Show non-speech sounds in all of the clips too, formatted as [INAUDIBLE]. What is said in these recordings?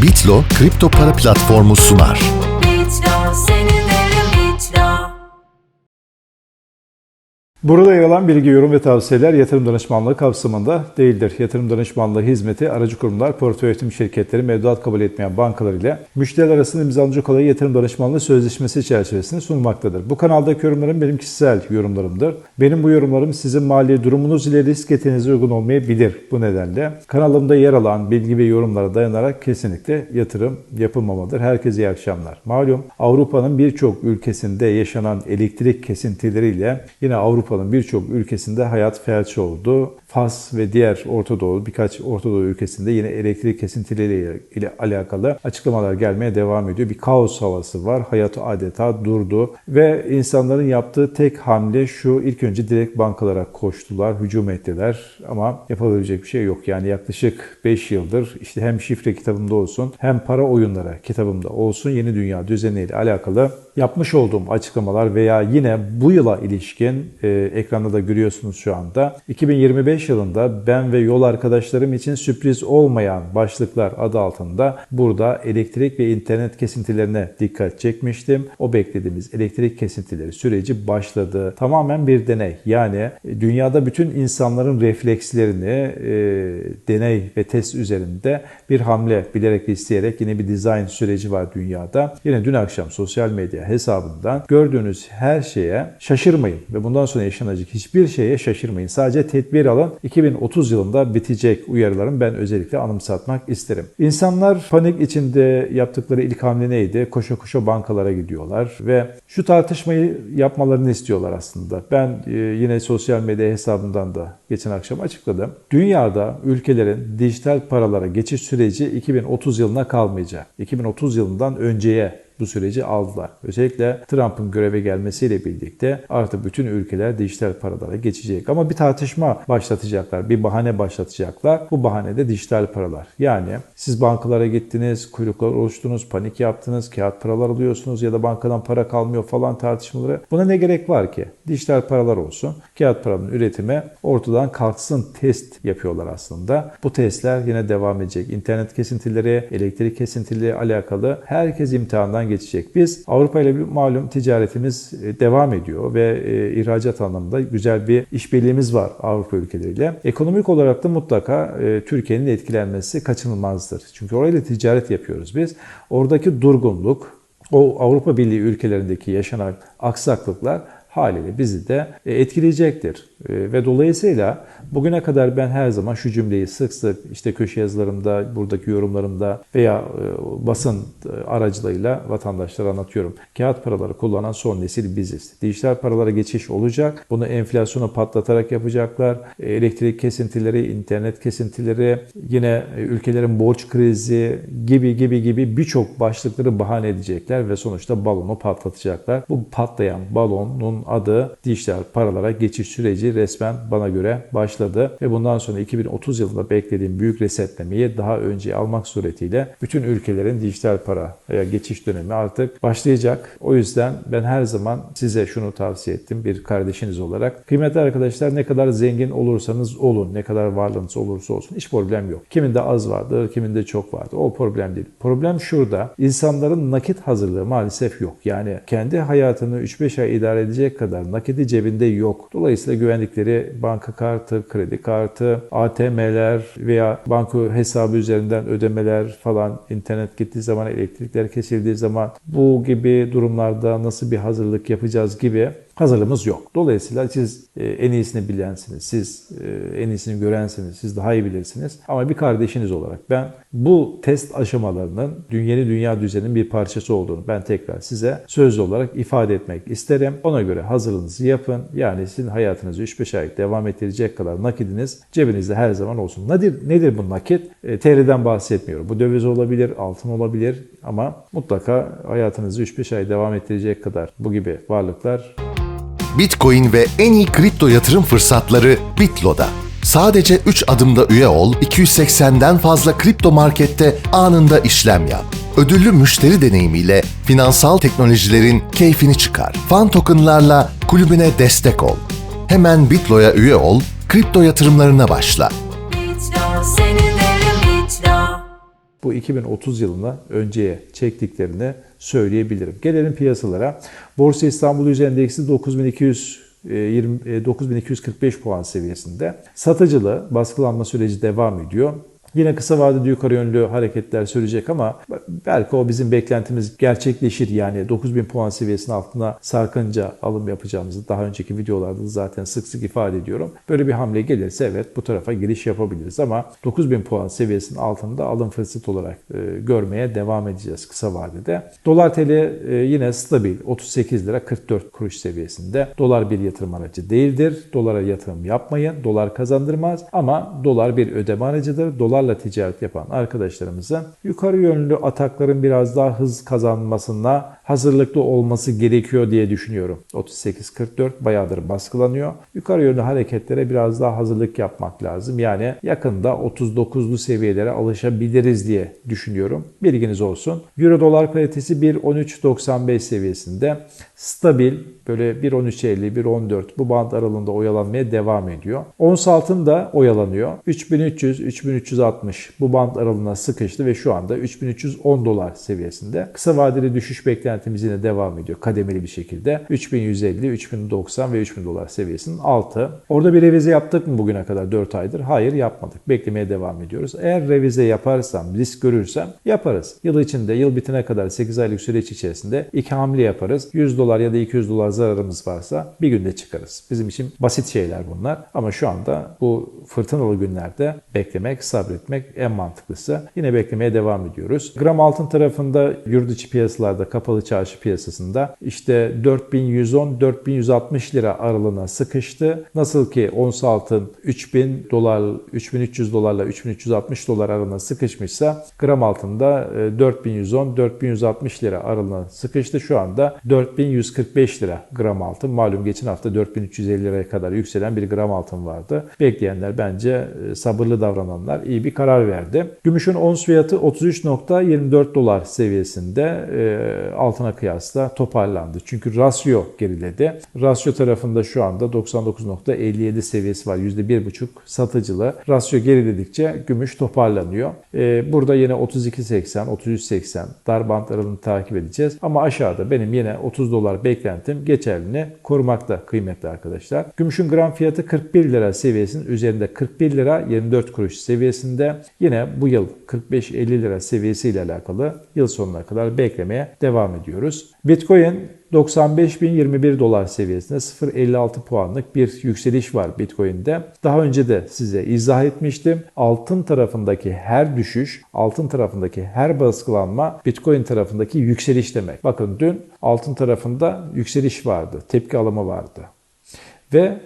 Bitlo kripto para platformu sunar. Bitlo Burada yer alan bilgi, yorum ve tavsiyeler yatırım danışmanlığı kapsamında değildir. Yatırım danışmanlığı hizmeti aracı kurumlar, portföy yönetim şirketleri, mevduat kabul etmeyen bankalar ile müşteriler arasında imzalanacak olan yatırım danışmanlığı sözleşmesi çerçevesinde sunulmaktadır. Bu kanaldaki yorumlarım benim kişisel yorumlarımdır. Benim bu yorumlarım sizin mali durumunuz ile risk yeteneğinize uygun olmayabilir. Bu nedenle kanalımda yer alan bilgi ve yorumlara dayanarak kesinlikle yatırım yapılmamalıdır. Herkese iyi akşamlar. Malum Avrupa'nın birçok ülkesinde yaşanan elektrik kesintileriyle yine Avrupa'nın birçok ülkesinde hayat felç oldu. Fas ve diğer Orta Doğu, birkaç Orta Doğu ülkesinde yine elektrik kesintileriyle ile alakalı açıklamalar gelmeye devam ediyor. Bir kaos havası var. Hayat adeta durdu ve insanların yaptığı tek hamle şu ilk önce direkt bankalara koştular, hücum ettiler ama yapabilecek bir şey yok. Yani yaklaşık 5 yıldır işte hem şifre kitabımda olsun hem para oyunları kitabımda olsun yeni dünya düzeniyle alakalı yapmış olduğum açıklamalar veya yine bu yıla ilişkin e, ekranda da görüyorsunuz şu anda 2025 yılında ben ve yol arkadaşlarım için sürpriz olmayan başlıklar adı altında burada elektrik ve internet kesintilerine dikkat çekmiştim. O beklediğimiz elektrik kesintileri süreci başladı. Tamamen bir deney. Yani dünyada bütün insanların reflekslerini e, deney ve test üzerinde bir hamle bilerek ve isteyerek yine bir dizayn süreci var dünyada. Yine dün akşam sosyal medya hesabından gördüğünüz her şeye şaşırmayın ve bundan sonra yaşanacak hiçbir şeye şaşırmayın. Sadece tedbir alın. 2030 yılında bitecek uyarılarım ben özellikle anımsatmak isterim. İnsanlar panik içinde yaptıkları ilk hamle neydi? Koşa koşa bankalara gidiyorlar ve şu tartışmayı yapmalarını istiyorlar aslında. Ben e, yine sosyal medya hesabından da geçen akşam açıkladım. Dünyada ülkelerin dijital paralara geçiş süreci 2030 yılına kalmayacak. 2030 yılından önceye bu süreci aldılar. Özellikle Trump'ın göreve gelmesiyle birlikte artık bütün ülkeler dijital paralara geçecek. Ama bir tartışma başlatacaklar, bir bahane başlatacaklar. Bu bahane de dijital paralar. Yani siz bankalara gittiniz, kuyruklar oluştunuz, panik yaptınız, kağıt paralar alıyorsunuz ya da bankadan para kalmıyor falan tartışmaları. Buna ne gerek var ki? Dijital paralar olsun. Kağıt paranın üretimi ortadan kalksın test yapıyorlar aslında. Bu testler yine devam edecek. İnternet kesintileri, elektrik kesintileri alakalı herkes imtihandan geçecek. Biz Avrupa ile malum ticaretimiz e, devam ediyor ve e, ihracat anlamında güzel bir işbirliğimiz var Avrupa ülkeleriyle. Ekonomik olarak da mutlaka e, Türkiye'nin etkilenmesi kaçınılmazdır. Çünkü orayla ticaret yapıyoruz biz. Oradaki durgunluk, o Avrupa Birliği ülkelerindeki yaşanan aksaklıklar haliyle bizi de etkileyecektir. Ve dolayısıyla bugüne kadar ben her zaman şu cümleyi sık sık işte köşe yazılarımda, buradaki yorumlarımda veya basın aracılığıyla vatandaşlara anlatıyorum. Kağıt paraları kullanan son nesil biziz. Dijital paralara geçiş olacak. Bunu enflasyonu patlatarak yapacaklar. Elektrik kesintileri, internet kesintileri, yine ülkelerin borç krizi gibi gibi gibi birçok başlıkları bahane edecekler ve sonuçta balonu patlatacaklar. Bu patlayan balonun adı dijital paralara geçiş süreci resmen bana göre başladı ve bundan sonra 2030 yılında beklediğim büyük resetlemeyi daha önce almak suretiyle bütün ülkelerin dijital paraya geçiş dönemi artık başlayacak. O yüzden ben her zaman size şunu tavsiye ettim bir kardeşiniz olarak. Kıymetli arkadaşlar ne kadar zengin olursanız olun, ne kadar varlığınız olursa olsun hiç problem yok. Kiminde az vardır, kiminde çok vardır. O problem değil. Problem şurada. İnsanların nakit hazırlığı maalesef yok. Yani kendi hayatını 3-5 ay idare edecek kadar nakiti cebinde yok. Dolayısıyla güvendikleri banka kartı, kredi kartı, ATM'ler veya banka hesabı üzerinden ödemeler falan, internet gittiği zaman, elektrikler kesildiği zaman bu gibi durumlarda nasıl bir hazırlık yapacağız gibi hazırlığımız yok. Dolayısıyla siz e, en iyisini bilensiniz, siz e, en iyisini görensiniz, siz daha iyi bilirsiniz. Ama bir kardeşiniz olarak ben bu test aşamalarının yeni dünya düzeninin bir parçası olduğunu ben tekrar size sözlü olarak ifade etmek isterim. Ona göre hazırlığınızı yapın. Yani sizin hayatınızı 3-5 ay devam ettirecek kadar nakidiniz cebinizde her zaman olsun. Nedir, nedir bu nakit? E, TL'den bahsetmiyorum. Bu döviz olabilir, altın olabilir ama mutlaka hayatınızı 3-5 ay devam ettirecek kadar bu gibi varlıklar Bitcoin ve en iyi kripto yatırım fırsatları Bitlo'da. Sadece 3 adımda üye ol, 280'den fazla kripto markette anında işlem yap. Ödüllü müşteri deneyimiyle finansal teknolojilerin keyfini çıkar. Fan tokenlarla kulübüne destek ol. Hemen Bitlo'ya üye ol, kripto yatırımlarına başla. Bu 2030 yılına önceye çektiklerini söyleyebilirim. Gelelim piyasalara. Borsa İstanbul Yüz Endeksi 9200 e, 20 e, 9245 puan seviyesinde. Satıcılı baskılanma süreci devam ediyor. Yine kısa vadede yukarı yönlü hareketler sürecek ama belki o bizim beklentimiz gerçekleşir. Yani 9000 puan seviyesinin altına sarkınca alım yapacağımızı daha önceki videolarda da zaten sık sık ifade ediyorum. Böyle bir hamle gelirse evet bu tarafa giriş yapabiliriz ama 9000 puan seviyesinin altında alım fırsatı olarak e, görmeye devam edeceğiz kısa vadede. Dolar TL e, yine stabil 38 lira 44 kuruş seviyesinde. Dolar bir yatırım aracı değildir. Dolara yatırım yapmayın. Dolar kazandırmaz ama dolar bir ödeme aracıdır. Dolarla ticaret yapan arkadaşlarımızın yukarı yönlü atakların biraz daha hız kazanmasına hazırlıklı olması gerekiyor diye düşünüyorum. 38-44 bayağıdır baskılanıyor. Yukarı yönlü hareketlere biraz daha hazırlık yapmak lazım. Yani yakında 39'lu seviyelere alışabiliriz diye düşünüyorum. Bilginiz olsun. Euro dolar paritesi 1.13.95 seviyesinde stabil böyle 1.13.50 1.14 bu band aralığında oyalanmaya devam ediyor. Ons altın da oyalanıyor. 3300 3360 bu band aralığına sıkıştı ve şu anda 3310 dolar seviyesinde. Kısa vadeli düşüş beklentimiz yine devam ediyor kademeli bir şekilde. 3150, 3090 ve 3000 dolar seviyesinin altı. Orada bir revize yaptık mı bugüne kadar 4 aydır? Hayır yapmadık. Beklemeye devam ediyoruz. Eğer revize yaparsam, risk görürsem yaparız. Yıl içinde, yıl bitene kadar 8 aylık süreç içerisinde iki hamle yaparız. 100 dolar ya da 200 dolar zararımız varsa bir günde çıkarız. Bizim için basit şeyler bunlar. Ama şu anda bu fırtınalı günlerde beklemek, sabretmek en mantıklısı. Yine beklemeye devam ediyoruz. Gram altın tarafında yurt içi piyasalarda, kapalı çarşı piyasasında işte 4110-4160 lira aralığına sıkıştı. Nasıl ki ons altın 3000 dolar, 3300 dolarla 3360 dolar aralığına sıkışmışsa gram altında 4110-4160 lira aralığına sıkıştı. Şu anda 4145 lira gram altın. Malum geçen hafta 4350 liraya kadar yükselen bir gram altın vardı. Bekleyenler bence e, sabırlı davrananlar iyi bir karar verdi. Gümüşün ons fiyatı 33.24 dolar seviyesinde e, altına kıyasla toparlandı. Çünkü rasyo geriledi. Rasyo tarafında şu anda 99.57 seviyesi var. %1,5 satıcılı. Rasyo geriledikçe gümüş toparlanıyor. E, burada yine 32.80, 33.80 dar bant aralığını takip edeceğiz. Ama aşağıda benim yine 30 dolar beklentim geçerliliğini korumakta kıymetli arkadaşlar. Gümüşün gram fiyatı 41 lira seviyesinin üzerinde 41 lira 24 kuruş seviyesinde. Yine bu yıl 45-50 lira seviyesiyle alakalı yıl sonuna kadar beklemeye devam ediyoruz. Bitcoin 95.021 dolar seviyesinde 0.56 puanlık bir yükseliş var Bitcoin'de. Daha önce de size izah etmiştim. Altın tarafındaki her düşüş, altın tarafındaki her baskılanma Bitcoin tarafındaki yükseliş demek. Bakın dün altın tarafında yükseliş vardı, tepki alımı vardı. Ve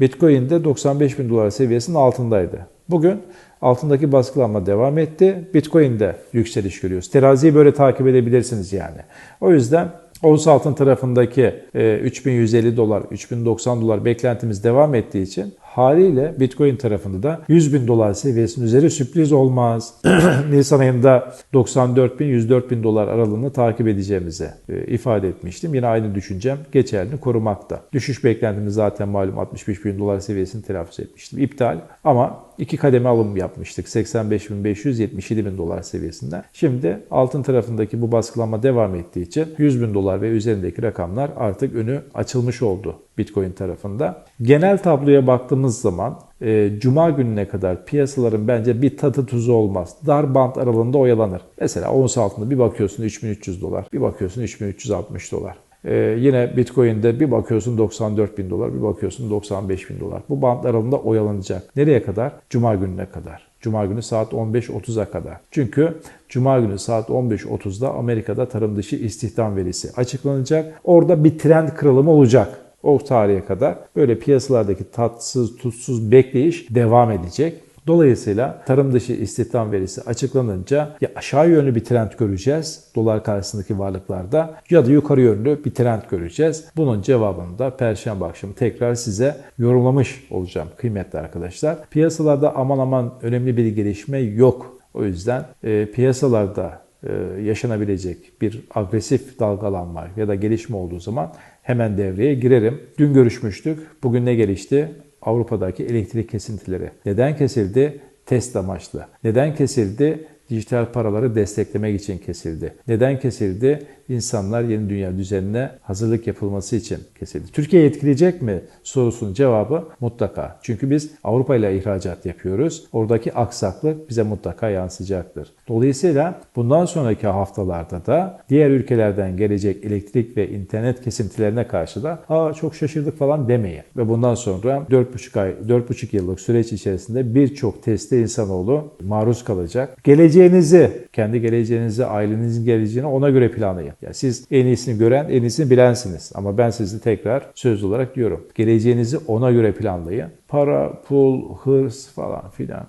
Bitcoin'de 95 bin dolar seviyesinin altındaydı. Bugün altındaki baskılanma devam etti. Bitcoin'de yükseliş görüyoruz. Teraziyi böyle takip edebilirsiniz yani. O yüzden Ons altın tarafındaki 3150 dolar, 3090 dolar beklentimiz devam ettiği için haliyle Bitcoin tarafında da 100 bin dolar seviyesinin üzeri sürpriz olmaz. [CLEARS THROAT] Nisan ayında 94 bin 104 bin dolar aralığını takip edeceğimizi e, ifade etmiştim. Yine aynı düşüncem geçerli korumakta. Düşüş beklentimiz zaten malum 65 bin dolar seviyesini telaffuz etmiştim. İptal ama iki kademe alım yapmıştık. 85 bin 500 77 bin dolar seviyesinden. Şimdi altın tarafındaki bu baskılanma devam ettiği için 100 bin dolar ve üzerindeki rakamlar artık önü açılmış oldu Bitcoin tarafında. Genel tabloya baktığımız zaman e, Cuma gününe kadar piyasaların bence bir tadı tuzu olmaz. Dar bant aralığında oyalanır. Mesela ons altında bir bakıyorsun 3300 dolar, bir bakıyorsun 3360 dolar. Ee, yine Bitcoin'de bir bakıyorsun 94 bin dolar, bir bakıyorsun 95 bin dolar. Bu bant aralığında oyalanacak. Nereye kadar? Cuma gününe kadar. Cuma günü saat 15.30'a kadar. Çünkü Cuma günü saat 15.30'da Amerika'da tarım dışı istihdam verisi açıklanacak. Orada bir trend kırılımı olacak. O tarihe kadar böyle piyasalardaki tatsız tutsuz bekleyiş devam edecek. Dolayısıyla tarım dışı istihdam verisi açıklanınca ya aşağı yönlü bir trend göreceğiz dolar karşısındaki varlıklarda ya da yukarı yönlü bir trend göreceğiz. Bunun cevabını da perşembe akşamı tekrar size yorumlamış olacağım kıymetli arkadaşlar. Piyasalarda aman aman önemli bir gelişme yok. O yüzden e, piyasalarda e, yaşanabilecek bir agresif dalgalanma ya da gelişme olduğu zaman hemen devreye girerim. Dün görüşmüştük. Bugün ne gelişti? Avrupa'daki elektrik kesintileri. Neden kesildi? Test amaçlı. Neden kesildi? Dijital paraları desteklemek için kesildi. Neden kesildi? İnsanlar yeni dünya düzenine hazırlık yapılması için kesildi. Türkiye etkileyecek mi sorusunun cevabı mutlaka. Çünkü biz Avrupa ile ihracat yapıyoruz. Oradaki aksaklık bize mutlaka yansıyacaktır. Dolayısıyla bundan sonraki haftalarda da diğer ülkelerden gelecek elektrik ve internet kesintilerine karşı da Aa, çok şaşırdık falan demeyin. Ve bundan sonra 4,5 ay, 4,5 yıllık süreç içerisinde birçok teste insanoğlu maruz kalacak. Geleceğinizi, kendi geleceğinizi, ailenizin geleceğini ona göre planlayın. Ya siz en iyisini gören, en iyisini bilensiniz. Ama ben sizi tekrar söz olarak diyorum. Geleceğinizi ona göre planlayın. Para, pul, hırs falan filan.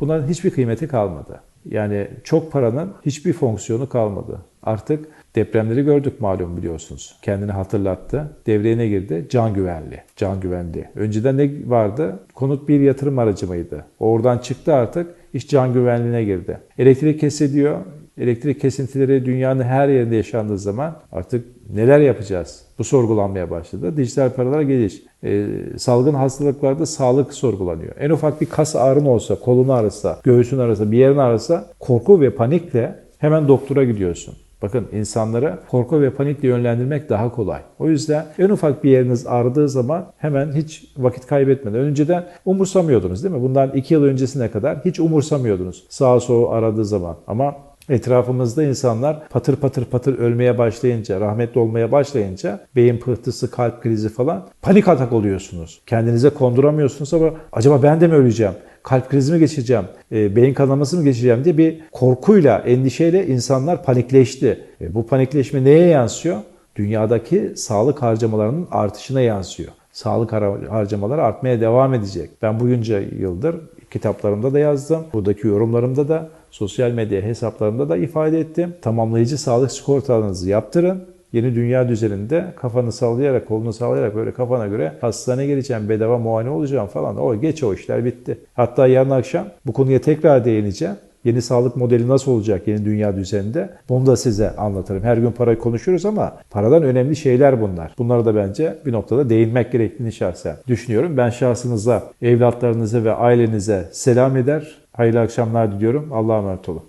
Bunların hiçbir kıymeti kalmadı. Yani çok paranın hiçbir fonksiyonu kalmadı. Artık depremleri gördük malum biliyorsunuz. Kendini hatırlattı. Devreye ne girdi? Can güvenli. Can güvenli. Önceden ne vardı? Konut bir yatırım aracı mıydı? Oradan çıktı artık. İş can güvenliğine girdi. Elektrik kesiliyor. Elektrik kesintileri dünyanın her yerinde yaşandığı zaman artık neler yapacağız? Bu sorgulanmaya başladı. Dijital paralara geliş. Ee, salgın hastalıklarda sağlık sorgulanıyor. En ufak bir kas ağrın olsa, kolun ağrısa, göğsün ağrısa, bir yerin ağrısa korku ve panikle hemen doktora gidiyorsun. Bakın insanları korku ve panikle yönlendirmek daha kolay. O yüzden en ufak bir yeriniz ağrıdığı zaman hemen hiç vakit kaybetmeden önceden umursamıyordunuz değil mi? Bundan iki yıl öncesine kadar hiç umursamıyordunuz sağa sola aradığı zaman. Ama Etrafımızda insanlar patır patır patır ölmeye başlayınca, rahmetli olmaya başlayınca beyin pıhtısı, kalp krizi falan panik atak oluyorsunuz. Kendinize konduramıyorsunuz ama acaba ben de mi öleceğim? Kalp krizi mi geçireceğim? E, beyin kanaması mı geçireceğim diye bir korkuyla, endişeyle insanlar panikleşti. E, bu panikleşme neye yansıyor? Dünyadaki sağlık harcamalarının artışına yansıyor. Sağlık har- harcamaları artmaya devam edecek. Ben bugünce yıldır kitaplarımda da yazdım. Buradaki yorumlarımda da sosyal medya hesaplarımda da ifade ettim. Tamamlayıcı sağlık sigortalarınızı yaptırın. Yeni dünya düzeninde kafanı sallayarak, kolunu sallayarak böyle kafana göre hastaneye geleceğim, bedava muayene olacağım falan. O geç o işler bitti. Hatta yarın akşam bu konuya tekrar değineceğim. Yeni sağlık modeli nasıl olacak yeni dünya düzeninde? Bunu da size anlatırım. Her gün parayı konuşuyoruz ama paradan önemli şeyler bunlar. Bunlara da bence bir noktada değinmek gerektiğini şahsen düşünüyorum. Ben şahsınıza, evlatlarınıza ve ailenize selam eder. Hayırlı akşamlar diliyorum. Allah'a emanet olun.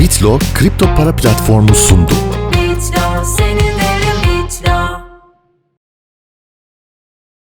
Bitlo kripto para platformu sundu.